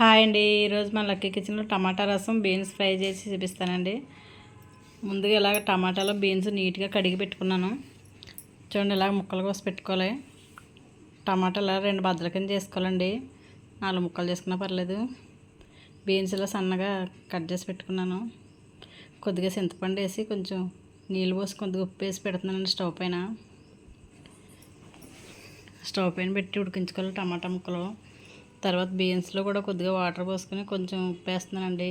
Hi అండి. ఈరోజు మన లక్కీ కిచెన్లో టమాటా రసం బీన్స్ ఫ్రై చేసి చూపిస్తానండి. ముందుగా ఇలాగ టమాటాలో బీన్స్ నీట్గా కడిగి పెట్టుకున్నాను. చూడండి ఇలాగ ముక్కలు కోసి పెట్టుకోవాలి. టమాటాలు ఇలా రెండు బద్దల కింద చేసుకోవాలండి. నాలుగు ముక్కలు చేసుకున్నా పర్లేదు. బీన్స్ ఇలా సన్నగా కట్ చేసి పెట్టుకున్నాను. కొద్దిగా చింతపండు వేసి కొంచెం నీళ్ళు పోసి కొద్దిగా ఉప్పు వేసి పెడుతున్నానండి స్టవ్ పైన. స్టవ్ పైన పెట్టి ఉడికించుకోవాలి టమాటా ముక్కలు. తర్వాత బీన్స్లో కూడా కొద్దిగా వాటర్ పోసుకొని కొంచెం ఉప్పేస్తున్నానండి.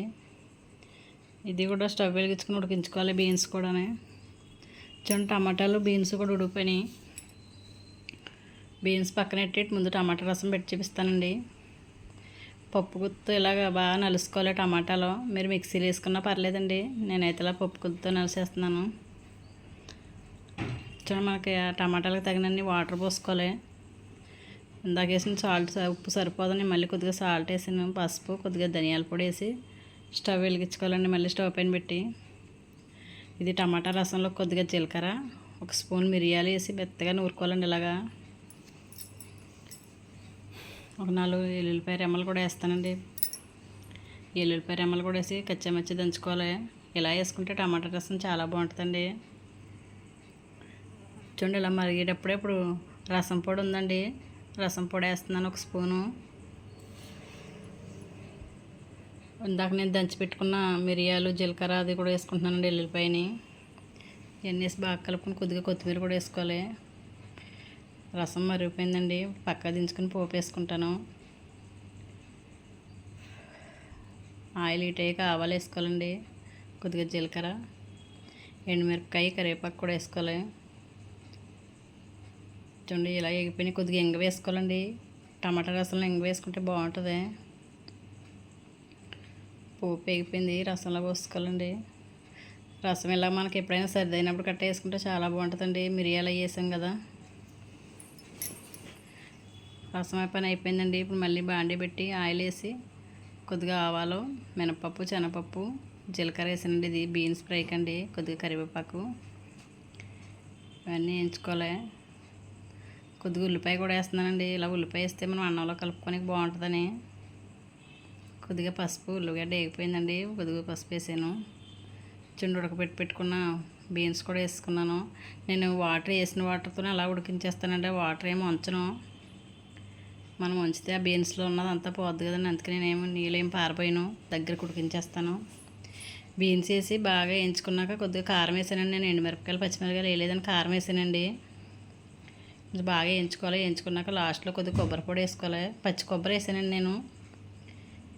ఇది కూడా స్టవ్ వెలిగించుకుని ఉడికించుకోవాలి బీన్స్ కూడా చూడండి టమాటాలు బీన్స్ కూడా ఉడికిపోయినాయి. బీన్స్ పక్కన పెట్టి ముందు టమాటా రసం పెట్టి చూపిస్తానండి. పప్పు గుత్తు ఇలాగ బాగా నలుసుకోవాలి టమాటాలో. మీరు మిక్సీలో వేసుకున్నా పర్లేదండి. నేనైతే ఇలా పప్పు గుత్తుతో నలిసేస్తున్నాను. చూడండి మనకి టమాటాలకు తగినన్ని వాటర్ పోసుకోవాలి. ఇందాక వేసిన సాల్ట్ ఉప్పు సరిపోదని మళ్ళీ కొద్దిగా సాల్ట్ వేసాను పసుపు కొద్దిగా ధనియాల పొడి వేసి స్టవ్ వెలిగించుకోవాలండి మళ్ళీ స్టవ్ పైన పెట్టి. ఇది టమాటా రసంలో కొద్దిగా జీలకర్ర ఒక స్పూన్ మిరియాలు వేసి మెత్తగా నూరుకోవాలండి ఇలాగా. ఒక నాలుగు ఎల్లుల్లిపాయ రెమ్మలు కూడా వేస్తానండి. ఎల్లుల్లిపాయ రెమ్మలు కూడా వేసి కచ్చమచ్చి దంచుకోవాలి. ఇలా వేసుకుంటే టమాటా రసం చాలా బాగుంటుందండి. చూడండి ఇలా మరిగేటప్పుడే ఇప్పుడు రసం పొడి ఉందండి. రసం పొడి వేస్తున్నాను ఒక స్పూను. ఇందాక నేను దంచి పెట్టుకున్న మిరియాలు జీలకర్ర అది కూడా వేసుకుంటున్నానండి ఎల్లుల్లిపాయని. ఇవన్నీ వేసి బాగా కలుపుకొని కొద్దిగా కొత్తిమీర కూడా వేసుకోవాలి. రసం మరిగిపోయిందండి పక్క దించుకొని పోపు వేసుకుంటాను. ఆయిల్ హీట్ అయ్యాక ఆవాలు వేసుకోవాలండి కొద్దిగా జీలకర్ర ఎండుమిరపకాయ కరివేపాకు కూడా వేసుకోవాలి. చూడండి ఇలా ఎగిపోయినాయి కొద్దిగా ఎంగ వేసుకోవాలండి. టమాటా రసంలో ఎంగ వేసుకుంటే బాగుంటుంది. పోపు ఎగిపోయింది రసంలో పోసుకోవాలండి. రసం ఇలా మనకి ఎప్పుడైనా సరిదైనప్పుడు కట్ట వేసుకుంటే చాలా బాగుంటుందండి. మిరియాలు వేసాం కదా. రసం పని అయిపోయిందండి. ఇప్పుడు మళ్ళీ బాండి పెట్టి ఆయిల్ వేసి కొద్దిగా ఆవాలు మినపప్పు శనగపప్పు జీలకర్ర వేసానండి. ఇది బీన్స్ ఫ్రైకి అండి. కొద్దిగా కరివేపాకు. ఇవన్నీ వేయించుకోవాలి. కొద్దిగా ఉల్లిపాయ కూడా వేస్తున్నానండి. ఇలా ఉల్లిపాయ వేస్తే మనం అన్నంలో కలుపుకొని బాగుంటుందని. కొద్దిగా పసుపు ఉల్లిగడ్డ వేగిపోయిందండి. కొద్దిగా పసుపు వేసాను. చుండు ఉడకబెట్టి పెట్టుకున్న బీన్స్ కూడా వేసుకున్నాను. నేను వాటర్ వేసిన వాటర్తో అలా ఉడికించేస్తానండి. వాటర్ ఏమి వంచను మనం ఉంచితే ఆ బీన్స్లో ఉన్నదంతా పోద్దు కదండి. అందుకే నేనేమో నీళ్ళేం పారిపోయాను దగ్గరకు ఉడికించేస్తాను. బీన్స్ వేసి బాగా వేయించుకున్నాక కొద్దిగా కారం వేసానండి. నేను ఎండుమిరపకాయలు పచ్చిమిరపకాయలు వేయలేదని కారం వేసానండి. ఇది బాగా వేయించుకోవాలి వేయించుకున్నాక లాస్ట్లో కొద్దిగా కొబ్బరి పొడి వేసుకోవాలి. పచ్చి కొబ్బరి వేసానండి నేను.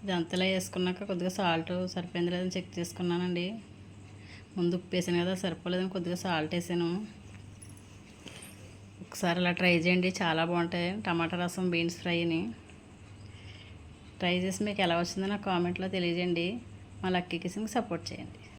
ఇది అంతలా వేసుకున్నాక కొద్దిగా సాల్ట్ సరిపోయింది లేదని చెక్ చేసుకున్నానండి. ముందు ఉప్పు వేసాను కదా సరిపోలేదని కొద్దిగా సాల్ట్ వేసాను. ఒకసారి అలా ట్రై చేయండి. చాలా బాగుంటాయి. టమాటా రసం బీన్స్ ఫ్రైని ట్రై చేసి మీకు ఎలా వచ్చిందో నాకు కామెంట్లో తెలియజేయండి. మా లక్కీ కిసింగ్ సపోర్ట్ చేయండి.